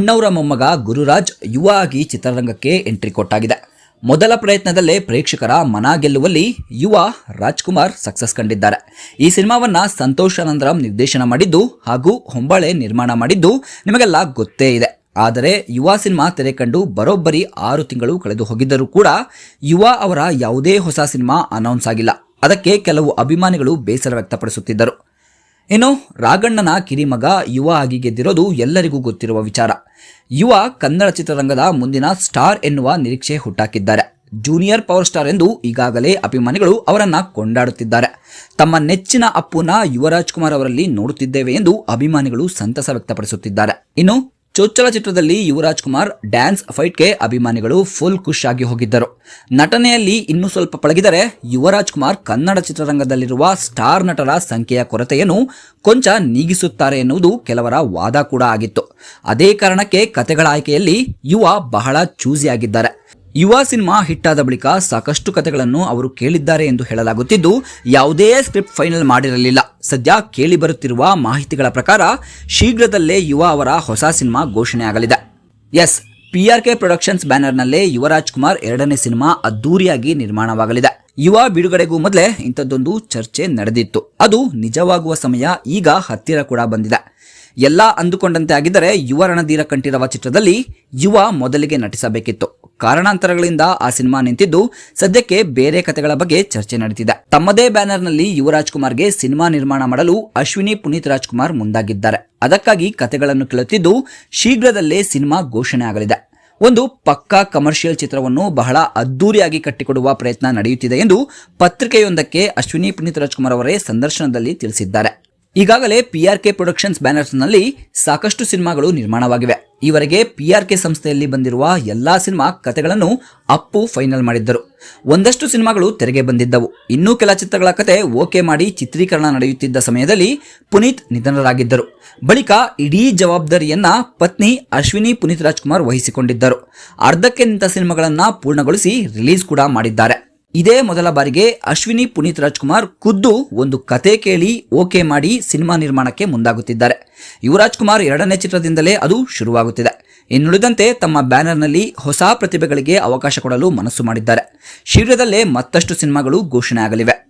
ಅಣ್ಣವರ ಮೊಮ್ಮಗ ಗುರುರಾಜ್ ಯುವ ಆಗಿ ಚಿತ್ರರಂಗಕ್ಕೆ ಎಂಟ್ರಿ ಕೊಟ್ಟಾಗಿದೆ. ಮೊದಲ ಪ್ರಯತ್ನದಲ್ಲೇ ಪ್ರೇಕ್ಷಕರ ಮನ ಗೆಲ್ಲುವಲ್ಲಿ ಯುವ ರಾಜ್ಕುಮಾರ್ ಸಕ್ಸಸ್ ಕಂಡಿದ್ದಾರೆ. ಈ ಸಿನಿಮಾವನ್ನ ಸಂತೋಷ್ ಅನಂತರಂ ನಿರ್ದೇಶನ ಮಾಡಿದ್ದು ಹಾಗೂ ಹೊಂಬಾಳೆ ನಿರ್ಮಾಣ ಮಾಡಿದ್ದು ನಿಮಗೆಲ್ಲ ಗೊತ್ತೇ ಇದೆ. ಆದರೆ ಯುವ ಸಿನಿಮಾ ತೆರೆ ಕಂಡು ಬರೋಬ್ಬರಿ ಆರು ತಿಂಗಳು ಕಳೆದು ಹೋಗಿದ್ದರೂ ಕೂಡ ಯುವ ಅವರ ಯಾವುದೇ ಹೊಸ ಸಿನಿಮಾ ಅನೌನ್ಸ್ ಆಗಿಲ್ಲ. ಅದಕ್ಕೆ ಕೆಲವು ಅಭಿಮಾನಿಗಳು ಬೇಸರ ವ್ಯಕ್ತಪಡಿಸುತ್ತಿದ್ದರು. ಇನ್ನು ರಾಘಣ್ಣನ ಕಿರಿಮಗ ಯುವ ಆಗಿ ಗೆದ್ದಿರೋದು ಎಲ್ಲರಿಗೂ ಗೊತ್ತಿರುವ ವಿಚಾರ. ಯುವ ಕನ್ನಡ ಚಿತ್ರರಂಗದ ಮುಂದಿನ ಸ್ಟಾರ್ ಎನ್ನುವ ನಿರೀಕ್ಷೆ ಹುಟ್ಟಾಕಿದ್ದಾರೆ. ಜೂನಿಯರ್ ಪವರ್ ಸ್ಟಾರ್ ಎಂದು ಈಗಾಗಲೇ ಅಭಿಮಾನಿಗಳು ಅವರನ್ನ ಕೊಂಡಾಡುತ್ತಿದ್ದಾರೆ. ತಮ್ಮ ನೆಚ್ಚಿನ ಅಪ್ಪುನ ಯುವರಾಜ್ ಕುಮಾರ್ ಅವರಲ್ಲಿ ನೋಡುತ್ತಿದ್ದೇವೆ ಎಂದು ಅಭಿಮಾನಿಗಳು ಸಂತಸ ವ್ಯಕ್ತಪಡಿಸುತ್ತಿದ್ದಾರೆ. ಇನ್ನು ಚೊಚ್ಚಲ ಚಿತ್ರದಲ್ಲಿ ಯುವರಾಜ್ ಕುಮಾರ್ ಡ್ಯಾನ್ಸ್ ಫೈಟ್ಗೆ ಅಭಿಮಾನಿಗಳು ಫುಲ್ ಖುಷ್ ಆಗಿ ಹೋಗಿದ್ದರು. ನಟನೆಯಲ್ಲಿ ಇನ್ನೂ ಸ್ವಲ್ಪ ಪಳಗಿದರೆ ಯುವರಾಜ್ ಕುಮಾರ್ ಕನ್ನಡ ಚಿತ್ರರಂಗದಲ್ಲಿರುವ ಸ್ಟಾರ್ ನಟರ ಸಂಖ್ಯೆಯ ಕೊರತೆಯನ್ನು ಕೊಂಚ ನೀಗಿಸುತ್ತಾರೆ ಎನ್ನುವುದು ಕೆಲವರ ವಾದ ಕೂಡ ಆಗಿತ್ತು. ಅದೇ ಕಾರಣಕ್ಕೆ ಕತೆಗಳ ಆಯ್ಕೆಯಲ್ಲಿ ಯುವ ಬಹಳ ಚೂಸಿ ಆಗಿದ್ದಾರೆ. ಯುವ ಸಿನಿಮಾ ಹಿಟ್ಟಾದ ಬಳಿಕ ಸಾಕಷ್ಟು ಕತೆಗಳನ್ನು ಅವರು ಕೇಳಿದ್ದಾರೆ ಎಂದು ಹೇಳಲಾಗುತ್ತಿದ್ದು, ಯಾವುದೇ ಸ್ಕ್ರಿಪ್ಟ್ ಫೈನಲ್ ಮಾಡಿರಲಿಲ್ಲ. ಸದ್ಯ ಕೇಳಿ ಬರುತ್ತಿರುವ ಮಾಹಿತಿಗಳ ಪ್ರಕಾರ, ಶೀಘ್ರದಲ್ಲೇ ಯುವ ಅವರ ಹೊಸ cinema ಘೋಷಣೆಯಾಗಲಿದೆ. S P R K productions ಬ್ಯಾನರ್ನಲ್ಲೇ Yuvraj Kumar ಎರಡನೇ ಸಿನಿಮಾ ಅದ್ದೂರಿಯಾಗಿ ನಿರ್ಮಾಣವಾಗಲಿದೆ. ಯುವ ಬಿಡುಗಡೆಗೂ ಮೊದಲೇ ಇಂಥದ್ದೊಂದು ಚರ್ಚೆ ನಡೆದಿತ್ತು. ಅದು ನಿಜವಾಗುವ ಸಮಯ ಈಗ ಹತ್ತಿರ ಕೂಡ ಬಂದಿದೆ. ಎಲ್ಲ ಅಂದುಕೊಂಡಂತೆ ಆಗಿದ್ದರೆ ಯುವ ರಣಧೀರ ಕಂಠೀರವ ಚಿತ್ರದಲ್ಲಿ ಯುವ ಮೊದಲಿಗೆ ನಟಿಸಬೇಕಿತ್ತು. ಕಾರಣಾಂತರಗಳಿಂದ ಆ ಸಿನಿಮಾ ನಿಂತಿದ್ದು ಸದ್ಯಕ್ಕೆ ಬೇರೆ ಕಥೆಗಳ ಬಗ್ಗೆ ಚರ್ಚೆ ನಡೆದಿದೆ ತಮ್ಮದೇ ಬ್ಯಾನರ್ನಲ್ಲಿ ಯುವರಾಜ್ ಕುಮಾರ್ಗೆ ಸಿನಿಮಾ ನಿರ್ಮಾಣ ಮಾಡಲು ಅಶ್ವಿನಿ ಪುನೀತ್ ರಾಜ್ಕುಮಾರ್ ಮುಂದಾಗಿದ್ದಾರೆ. ಅದಕ್ಕಾಗಿ ಕಥೆಗಳನ್ನು ಕೇಳುತ್ತಿದ್ದು ಶೀಘ್ರದಲ್ಲೇ ಸಿನಿಮಾ ಘೋಷಣೆ ಆಗಲಿದೆ. ಒಂದು ಪಕ್ಕಾ ಕಮರ್ಷಿಯಲ್ ಚಿತ್ರವನ್ನು ಬಹಳ ಅದ್ದೂರಿಯಾಗಿ ಕಟ್ಟಿಕೊಡುವ ಪ್ರಯತ್ನ ನಡೆಯುತ್ತಿದೆ ಎಂದು ಪತ್ರಿಕೆಯೊಂದಕ್ಕೆ ಅಶ್ವಿನಿ ಪುನೀತ್ ರಾಜ್ಕುಮಾರ್ ಅವರೇ ಸಂದರ್ಶನದಲ್ಲಿ ತಿಳಿಸಿದ್ದಾರೆ. ಈಗಾಗಲೇ ಪಿಆರ್ಕೆ ಪ್ರೊಡಕ್ಷನ್ಸ್ ಬ್ಯಾನರ್ಸ್ನಲ್ಲಿ ಸಾಕಷ್ಟು ಸಿನಿಮಾಗಳು ನಿರ್ಮಾಣವಾಗಿವೆ. ಈವರೆಗೆ ಪಿಆರ್ಕೆ ಸಂಸ್ಥೆಯಲ್ಲಿ ಬಂದಿರುವ ಎಲ್ಲಾ ಸಿನಿಮಾ ಕಥೆಗಳನ್ನು ಅಪ್ಪು ಫೈನಲ್ ಮಾಡಿದ್ದರು. ಒಂದಷ್ಟು ಸಿನಿಮಾಗಳು ತೆರೆಗೆ ಬಂದಿದ್ದವು. ಇನ್ನೂ ಕೆಲ ಚಿತ್ರಗಳ ಕತೆ ಓಕೆ ಮಾಡಿ ಚಿತ್ರೀಕರಣ ನಡೆಯುತ್ತಿದ್ದ ಸಮಯದಲ್ಲಿ ಪುನೀತ್ ನಿಧನರಾಗಿದ್ದರು. ಬಳಿಕ ಇಡೀ ಜವಾಬ್ದಾರಿಯನ್ನ ಪತ್ನಿ ಅಶ್ವಿನಿ ಪುನೀತ್ ರಾಜ್ಕುಮಾರ್ ವಹಿಸಿಕೊಂಡಿದ್ದರು. ಅರ್ಧಕ್ಕೆ ನಿಂತ ಸಿನಿಮಾಗಳನ್ನ ಪೂರ್ಣಗೊಳಿಸಿ ರಿಲೀಸ್ ಕೂಡ ಮಾಡಿದ್ದಾರೆ. ಇದೇ ಮೊದಲ ಬಾರಿಗೆ ಅಶ್ವಿನಿ ಪುನೀತ್ ರಾಜ್ಕುಮಾರ್ ಖುದ್ದು ಒಂದು ಕತೆ ಕೇಳಿ ಓಕೆ ಮಾಡಿ ಸಿನಿಮಾ ನಿರ್ಮಾಣಕ್ಕೆ ಮುಂದಾಗುತ್ತಿದ್ದಾರೆ. ಯುವರಾಜ್ ಕುಮಾರ್ ಎರಡನೇ ಚಿತ್ರದಿಂದಲೇ ಅದು ಶುರುವಾಗುತ್ತಿದೆ. ಇನ್ನುಳಿದಂತೆ ತಮ್ಮ ಬ್ಯಾನರ್ನಲ್ಲಿ ಹೊಸ ಪ್ರತಿಭೆಗಳಿಗೆ ಅವಕಾಶ ಕೊಡಲು ಮನಸ್ಸು ಮಾಡಿದ್ದಾರೆ. ಶೀಘ್ರದಲ್ಲೇ ಮತ್ತಷ್ಟು ಸಿನಿಮಾಗಳು ಘೋಷಣೆ ಆಗಲಿವೆ.